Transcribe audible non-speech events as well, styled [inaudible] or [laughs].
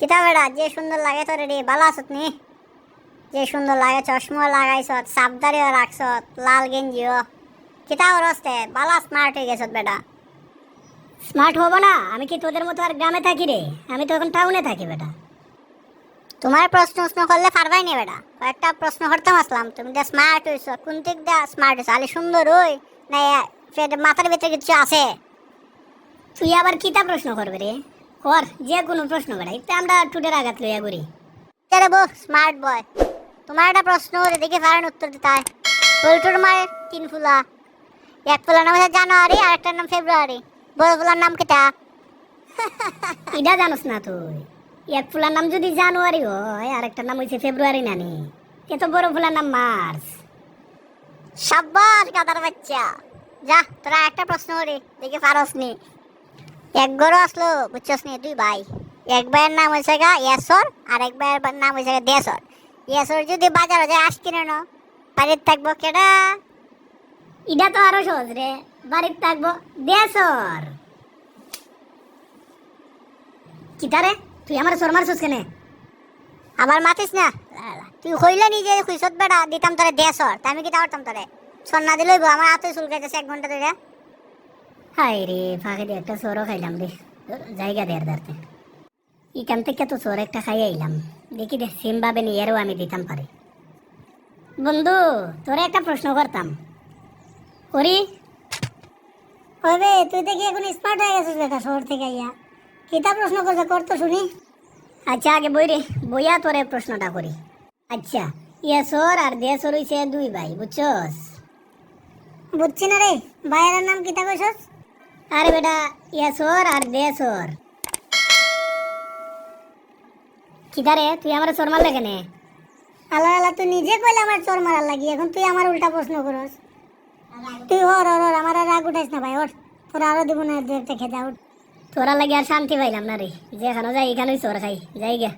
কিতা বেড়া যে সুন্দর লাগে তোর রে ভালো আছত নি? যে সুন্দর লাগে চশমা লাগাইছ সাবদারিও রাখছ লাল গেঞ্জিও। কিতা রস্তে ভালো স্মার্ট হয়ে গেছত বেটা। স্মার্ট হব না আমি কি তোদের মতো আর গ্রামে থাকি রে? আমি তো এখন টাউনে থাকি বেটা। তোমার প্রশ্ন উষ্ণ করলে পারবাই না বেটা। কয়েকটা প্রশ্ন করতাম আসলাম তুমি যে স্মার্ট হয়েছ কোন দিক দিয়ে স্মার্ট হয়েছ আলি সুন্দর ওই না মাথার ভিতরে কিছু আছে? তুই আবার কিতা প্রশ্ন করবে রে? কর যে কোনো প্রশ্ন বেটা ইতে আমরা টুটের আঘাত লইয়া করি। চলে বো স্মার্ট বয় তোমার একটা প্রশ্ন হলে দেখি পারেন উত্তর দিতে হয়। পল্টুর মায়ের তিন ফুলা। এক ফুলার নাম হচ্ছে জানুয়ারি আর একটার নাম ফেব্রুয়ারি। বড় ফুলার নাম কেটা? [laughs] এটা জানোস না তুই। এক ফুলার নাম যদি জানুয়ারি হয় আর একটা নাম হয়েছে ফেব্রুয়ারি নানি এ তো বড় ফুলার নাম মার্চ। সাব্বাস গাদার বাচ্চা। যা তোরা একটা প্রশ্ন করি দেখি পারস নি এক গরু আসলো বুঝছস নি? দুই ভাই। এক ভাইয়ের নাম হয়েছে গা ইয়াসর আর এক ভাইয়ের নাম হয়েছে গা দেশর। ইয়াসর যদি বাজারে যায় আস কিনে নো। বাড়ির থাকব কেডা? এটা তো আরও সহজ রে। বাড়ির থাকব দেশর। কিতারে তুই আমার সর মারছস কেনে? আমার মাতিস না। তুই হইলে নিজে খুঁজত বেড়া দিতাম তোরে দেশর। তা আমি কি তা করতাম তোরে? সন্না দিলইব আমার হাতে চুলকাইতেছে এক ঘণ্টা ধরে হাই রে, ফাঁকে দিয়ে একটা সরও খাইলাম রে। জায়গা দেয়ার দাঁড়তে। এখান থেকে তো সর একটা খাই আইলাম। দেখি দে সিম ভাবে নিয়েরও আমি দিতাম পারি। বন্ধু, তোরে একটা প্রশ্ন করতাম। করি? হবে তুই দেখি এখন স্মার্ট হয়ে গেছিস বেটা শহর থেকে আইয়া। কিতা প্রশ্ন করছে করতো শুনি। আচ্ছা আগে বই রে, বইয়া তোরে প্রশ্নটা করি। আচ্ছা ইয়াসর আর দেশর হইছে দুই ভাই, বুঝছস? বুঝছি না রে, ভাইয়ের নাম কিতা কইছস? আরে বেটা ইয়াসর আর দেশর কিদারে তুই আমার সর মারলে কেনে? আল্লাহ আল্লাহ তুই নিজে কইলে আমার চোর মারার লাগি এখন তুই আমার উল্টা প্রশ্ন করস। তুই ওর ওর আমার আর রাগ উঠাইস না ভাই ওর তোর আরও দিব না দেখতে খেতে উঠ। তোরা লাগে আর শান্তি পাইলাম না রে। যেখানে যাই এখানেই চোর খাই। যাই গে